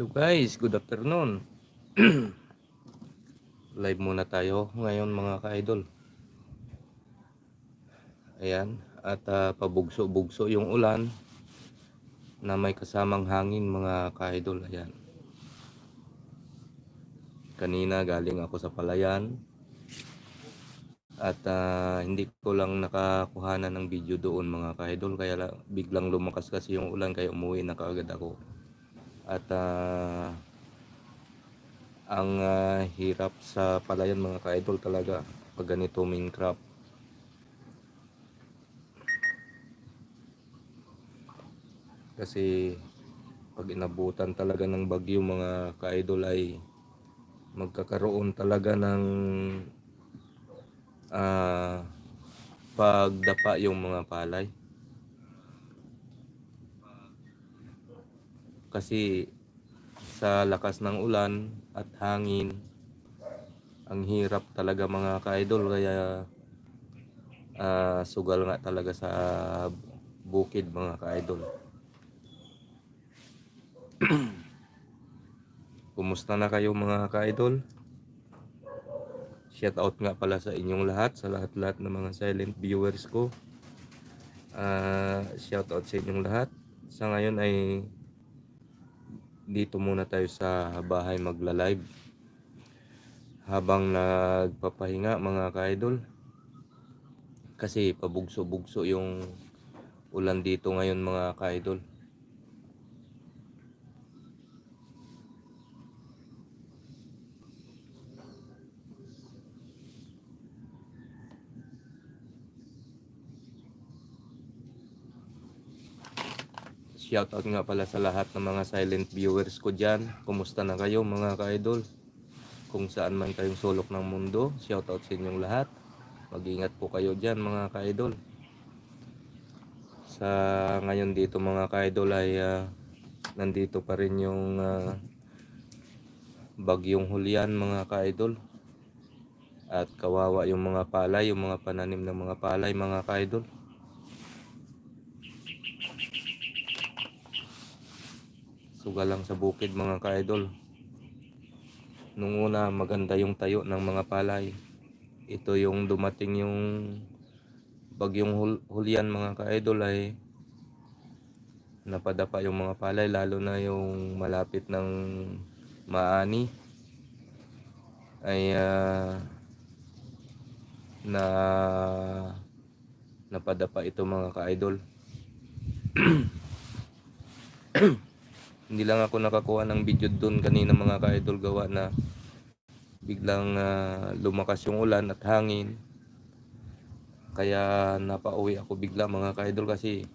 Hello guys, good afternoon. Live muna tayo ngayon mga ka-idol. Ayan, at ah, pabugso-bugso yung ulan na may kasamang hangin mga ka-idol. Ayan. Kanina galing ako sa palayan at ah, hindi ko lang nakakuhanan ng video doon mga ka-idol kaya la- biglang lumakas kasi yung ulan kaya umuwi na kaagad ako. At ah, ang ah, hirap sa palayan mga ka-idol talaga pag ganito crop. Kasi pag inabutan talaga ng bagyo mga ka-idol ay magkakaroon talaga ng ah, pagdapa yung mga palay. Kasi sa lakas ng ulan at hangin, ang hirap talaga mga ka-idol kaya ah, sugal nga talaga sa bukid mga ka-idol. Kumusta na kayo mga ka-idol? Shout out nga pala sa inyong lahat, sa lahat-lahat ng mga silent viewers ko. Ah, shout out sa inyong lahat. Sa ngayon ay dito muna tayo sa bahay magla-live. Habang nagpapahinga mga ka-idol. Kasi pabugso-bugso yung ulan dito ngayon mga ka-idol Shoutout nga pala sa lahat ng mga silent viewers ko dyan. Kumusta na kayo mga ka-idol? Kung saan man kayong sulok ng mundo, shoutout sa inyong lahat. Mag-ingat po kayo dyan mga ka-idol. Sa ngayon dito mga ka-idol ay ah, nandito pa rin yung ah, bagyong hulyan mga ka-idol. At kawawa yung mga palay, yung mga pananim ng mga palay mga ka-idol. Sugal lang sa bukid mga ka-idol. Nung una maganda yung tayo ng mga palay. Ito yung dumating yung bagyong hul- hulyan mga ka-idol ay napadapa yung mga palay lalo na yung malapit ng maani ay ah, na napadapa ito mga ka-idol. hindi lang ako nakakuha ng video doon kanina mga ka-idol gawa na biglang ah, lumakas yung ulan at hangin. Kaya napauwi ako bigla mga ka-idol kasi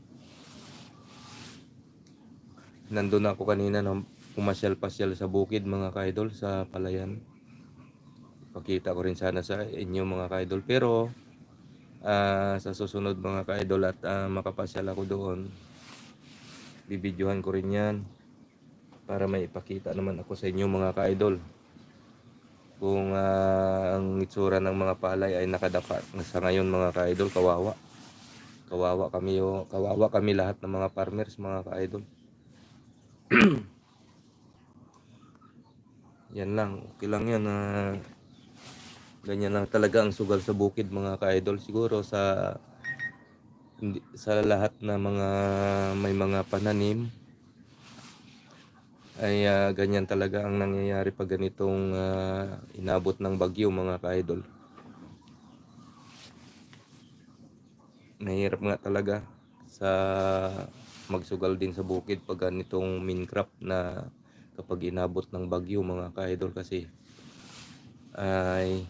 nandun ako kanina na pumasyal-pasyal sa bukid mga ka-idol sa palayan. Pakita ko rin sana sa inyo mga ka-idol. Pero ah, sa susunod mga ka-idol at ah, makapasyal ako doon bibidyohan ko rin yan para may ipakita naman ako sa inyo mga ka-idol kung ah, ang itsura ng mga palay ay nakadapa sa ngayon mga ka-idol kawawa. Kawawa kami yo kawawa kami lahat ng mga farmers mga ka-idol. Yan lang okay lang yan ah, ganyan lang talaga ang sugal sa bukid mga ka-idol. Siguro sa sa lahat na mga may mga pananim ay ah, ganyan talaga ang nangyayari pag ganitong ah, inabot ng bagyo mga ka-idol. Nahirap nga talaga sa magsugal din sa bukid pag ganitong minecraft na kapag inabot ng bagyo mga ka-idol kasi ay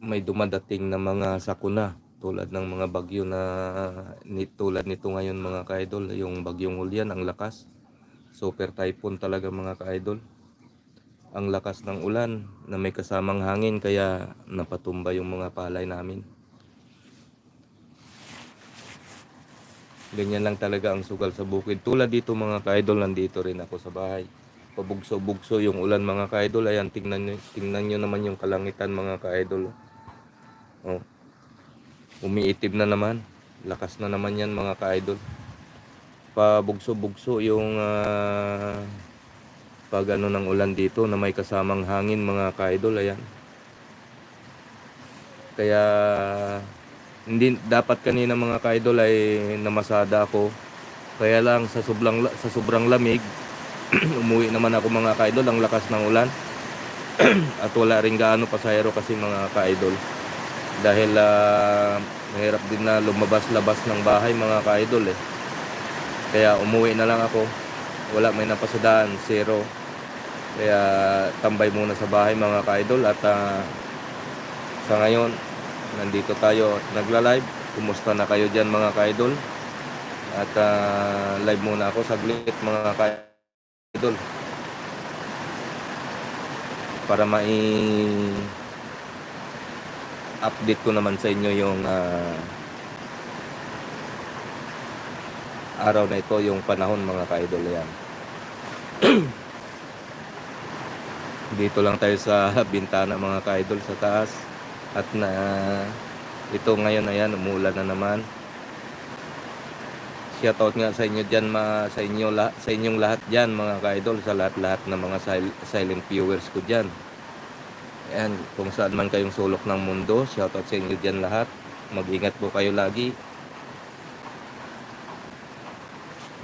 may dumadating na mga sakuna tulad ng mga bagyo na ni, tulad nito ngayon mga ka-idol yung bagyong Hulyan ang lakas. Super typhoon talaga mga ka-idol. Ang lakas ng ulan na may kasamang hangin kaya napatumba yung mga palay namin. Ganyan lang talaga ang sugal sa bukid. Tulad dito mga ka-idol nandito rin ako sa bahay. Pabugso-bugso yung ulan mga ka-idol. Ayan tingnan nyo, tingnan nyo naman yung kalangitan mga ka-idol. Oh umiitim na naman. Lakas na naman yan mga ka-idol. Pabugso-bugso yung ah, pag ano ng ulan dito na may kasamang hangin mga ka-idol ayan. Kaya hindi dapat kanina mga ka-idol ay namasada ako. Kaya lang sa sobrang sa sobrang lamig umuwi naman ako mga ka-idol ang lakas ng ulan. At wala rin gaano pasahero kasi mga ka-idol dahil ah, mahirap din na lumabas-labas ng bahay mga ka-idol eh. Kaya umuwi na lang ako. Wala may napasadaan zero. Kaya tambay muna sa bahay mga ka-idol. At ah, sa ngayon nandito tayo at nagla-live. Kumusta na kayo dyan mga ka-idol? At ah, live muna ako saglit mga ka-idol. Para mai update ko naman sa inyo yung ah, araw na ito yung panahon mga ka-idol yan dito lang tayo sa bintana mga ka-idol sa taas. At na ito ngayon ayan umuulan na naman. Shoutout nga sa inyo diyan ma sa inyo la, sa inyong lahat diyan mga ka-idol sa lahat-lahat ng mga sil- silent viewers ko diyan Ayan, kung saan man kayong sulok ng mundo, shoutout sa inyo diyan lahat. Mag-ingat po kayo lagi.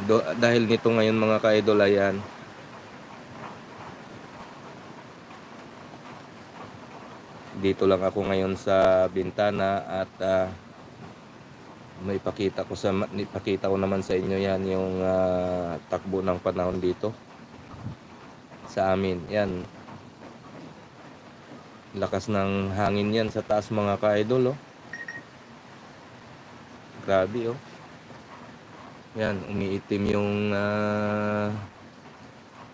Do, dahil nito ngayon mga ka-idol ayan, dito lang ako ngayon sa bintana at ah, may pakita ko sa ipakita ko naman sa inyo yan yung ah, takbo ng panahon dito sa amin yan lakas ng hangin yan sa taas mga ka-idol oh. grabe oh yan umiitim yung ah,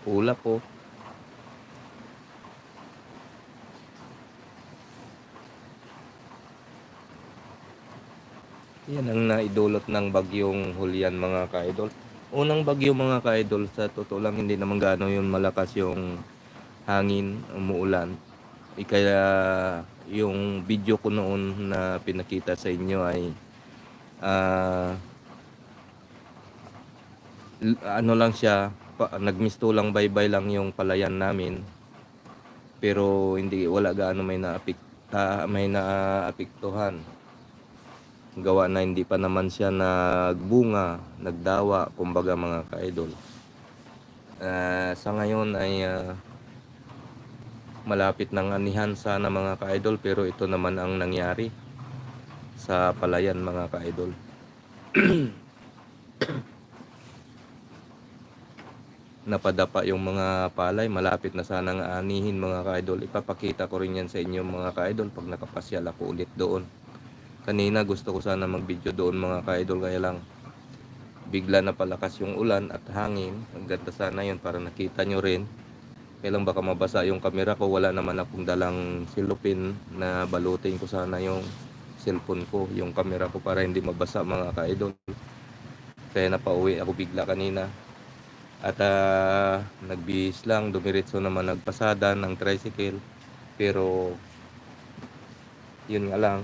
ulap oh Yan ang naidulot ng bagyong Julian mga ka-idol. Unang bagyo mga ka-idol, sa totoo lang hindi naman gaano yun malakas yung hangin, umuulan. Eh, kaya yung video ko noon na pinakita sa inyo ay l- ano lang siya, pa, nagmisto lang baybay lang yung palayan namin. Pero hindi wala gaano may naapekta, may naapektuhan gawa na hindi pa naman siya nagbunga, nagdawa, kumbaga mga ka-idol. Ah, sa ngayon ay ah, malapit ng anihan sana mga ka-idol pero ito naman ang nangyari sa palayan mga ka-idol. Napadapa yung mga palay, malapit na sanang anihin mga ka-idol. Ipapakita ko rin yan sa inyo mga ka-idol pag nakapasyal ako ulit doon. Kanina gusto ko sana mag-video doon mga ka-idol kaya lang bigla na palakas yung ulan at hangin. Ang ganda sana yun para nakita nyo rin. Kailang baka mabasa yung camera ko. Wala naman akong dalang silupin na balutin ko sana yung cellphone ko, yung camera ko para hindi mabasa mga ka-idol. Kaya napauwi ako bigla kanina. At ah, nagbihis lang, dumiretso naman nagpasada ng tricycle. Pero yun nga lang,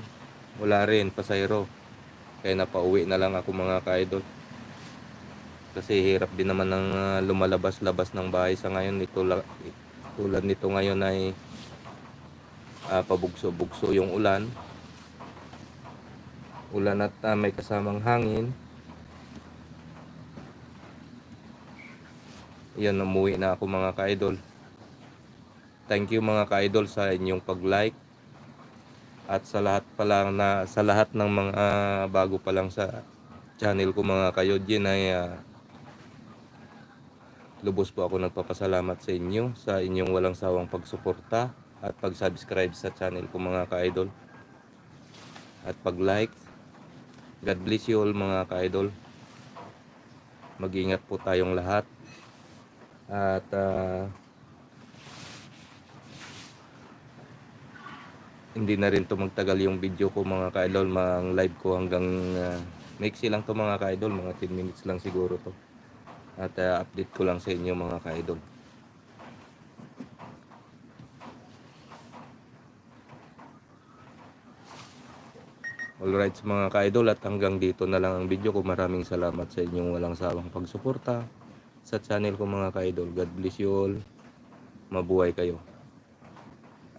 wala rin pasayro kaya napauwi na lang ako mga ka-idol kasi hirap din naman ng ah, lumalabas-labas ng bahay sa ngayon. Ito la- tulad nito ngayon ay ah, pabugso-bugso yung ulan. Ulan at ah, may kasamang hangin. Yan umuwi na ako mga ka-idol. Thank you mga ka-idol sa inyong pag-like. At sa lahat pa lang na sa lahat ng mga ah, bago pa lang sa channel ko mga kayodjin ay ah, lubos po ako nagpapasalamat sa inyo sa inyong walang sawang pagsuporta at pag-subscribe sa channel ko mga ka-idol. At pag-like. God bless you all mga ka-idol. Mag-ingat po tayong lahat. At ah, hindi na rin to magtagal yung video ko mga ka-idol, mga live ko hanggang uh, maiksi lang to mga ka-idol, mga 10 minutes lang siguro to. At ah, update ko lang sa inyo mga ka-idol. Alright mga ka-idol at hanggang dito na lang ang video ko. Maraming salamat sa inyong walang sawang pagsuporta sa channel ko mga ka-idol. God bless you all. Mabuhay kayo.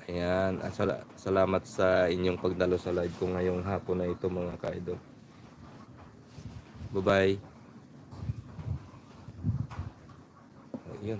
Ayan. At sala- salamat sa inyong pagdalo sa live ko ngayong hapon na ito mga ka-idol. Bye-bye. 应